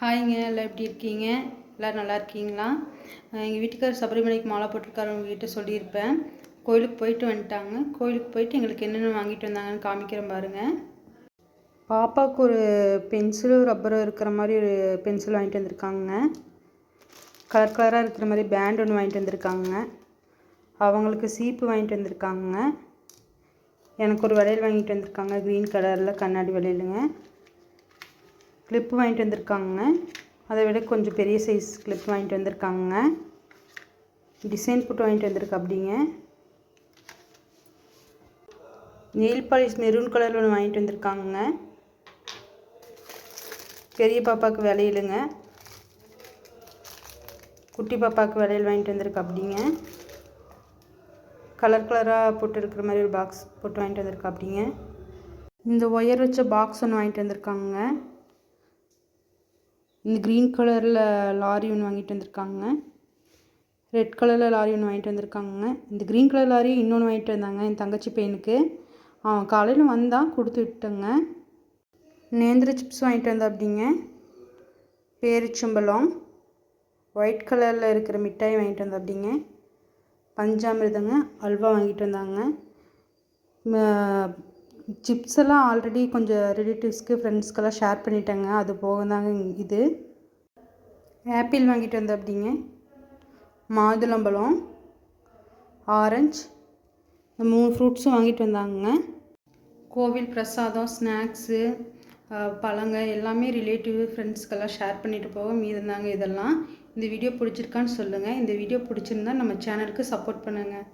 ஹாய்ங்க எல்லாம் எப்படி இருக்கீங்க? எல்லோரும் நல்லா இருக்கீங்களா? எங்கள் வீட்டுக்கார் சபரிமலைக்கு மாலை போட்டிருக்காரு உங்ககிட்ட சொல்லியிருப்பேன். கோயிலுக்கு போயிட்டு வந்துட்டாங்க. கோயிலுக்கு போயிட்டு எங்களுக்கு என்னென்ன வாங்கிட்டு வந்தாங்கன்னு காமிக்கிறேன் பாருங்கள் பாப்பாவுக்கு ஒரு பென்சிலும் ரப்பரும் இருக்கிற மாதிரி ஒரு பென்சில் வாங்கிட்டு வந்திருக்காங்க. கலர் கலராக இருக்கிற மாதிரி பேண்ட் ஒன்று வாங்கிட்டு வந்திருக்காங்க. அவங்களுக்கு சீப்பு வாங்கிட்டு வந்திருக்காங்க. எனக்கு ஒரு வளையல் வாங்கிட்டு வந்திருக்காங்க. க்ரீன் கலரில் கண்ணாடி வளையலுங்க. கிளிப்பு வாங்கிட்டு வந்திருக்காங்க. அதை விட கொஞ்சம் பெரிய சைஸ் கிளிப் வாங்கிட்டு வந்திருக்காங்க. டிசைன் போட்டு வாங்கிட்டு வந்திருக்கா அப்படிங்க நெயில் பாலிஷ் மெரூன் கலரில் ஒன்று வாங்கிட்டு வந்திருக்காங்க. பெரிய பாப்பாவுக்கு விளையலுங்க குட்டி பாப்பாவுக்கு விளையல் வாங்கிட்டு வந்திருக்கா அப்படிங்க கலர் கலராக போட்டு இருக்கிற மாதிரி ஒரு பாக்ஸ் போட்டு வாங்கிட்டு வந்திருக்கா அப்படிங்க இந்த ஒயர் வச்ச பாக்ஸ் ஒன்று வாங்கிட்டு வந்திருக்காங்க. இந்த க்ரீன் கலரில் லாரி ஒன்று வாங்கிட்டு வந்திருக்காங்க. ரெட் கலரில் லாரி ஒன்று வாங்கிட்டு வந்திருக்காங்க இந்த க்ரீன் கலர் லாரி இன்னொன்று வாங்கிட்டு வந்தாங்க என் தங்கச்சி பையனுக்கு. அவன் காலையில் வந்தான் கொடுத்து விட்டேங்க. நேந்திர சிப்ஸ் வாங்கிட்டு வந்தா அப்படிங்க பேரிச்சம்பழம். ஒயிட் கலரில் இருக்கிற மிட்டாய் வாங்கிட்டு வந்தா அப்படிங்க பஞ்சாமிர்தங்க அல்வா வாங்கிட்டு வந்தாங்க. சிப்ஸ் எல்லாம் ஆல்ரெடி கொஞ்சம் ரிலேட்டிவ்ஸ்க்கு ஃப்ரெண்ட்ஸ்க்கெல்லாம் ஷேர் பண்ணிட்டேங்க. அது போக தாங்க இது. ஆப்பிள் வாங்கிட்டு வந்த அப்படிங்க. மாதுளம்பழம் ஆரஞ்சு இந்த மூணு ஃப்ரூட்ஸும் வாங்கிட்டு வந்தாங்க கோவில் பிரசாதம் ஸ்நாக்ஸு பழங்க எல்லாமே ரிலேட்டிவ் ஃப்ரெண்ட்ஸ்க்கெல்லாம் ஷேர் பண்ணிட்டு போக மீதந்தாங்க இதெல்லாம். இந்த வீடியோ பிடிச்சிருக்கான்னு சொல்லுங்கள் இந்த வீடியோ பிடிச்சிருந்தா நம்ம சேனலுக்கு சப்போர்ட் பண்ணுங்கள்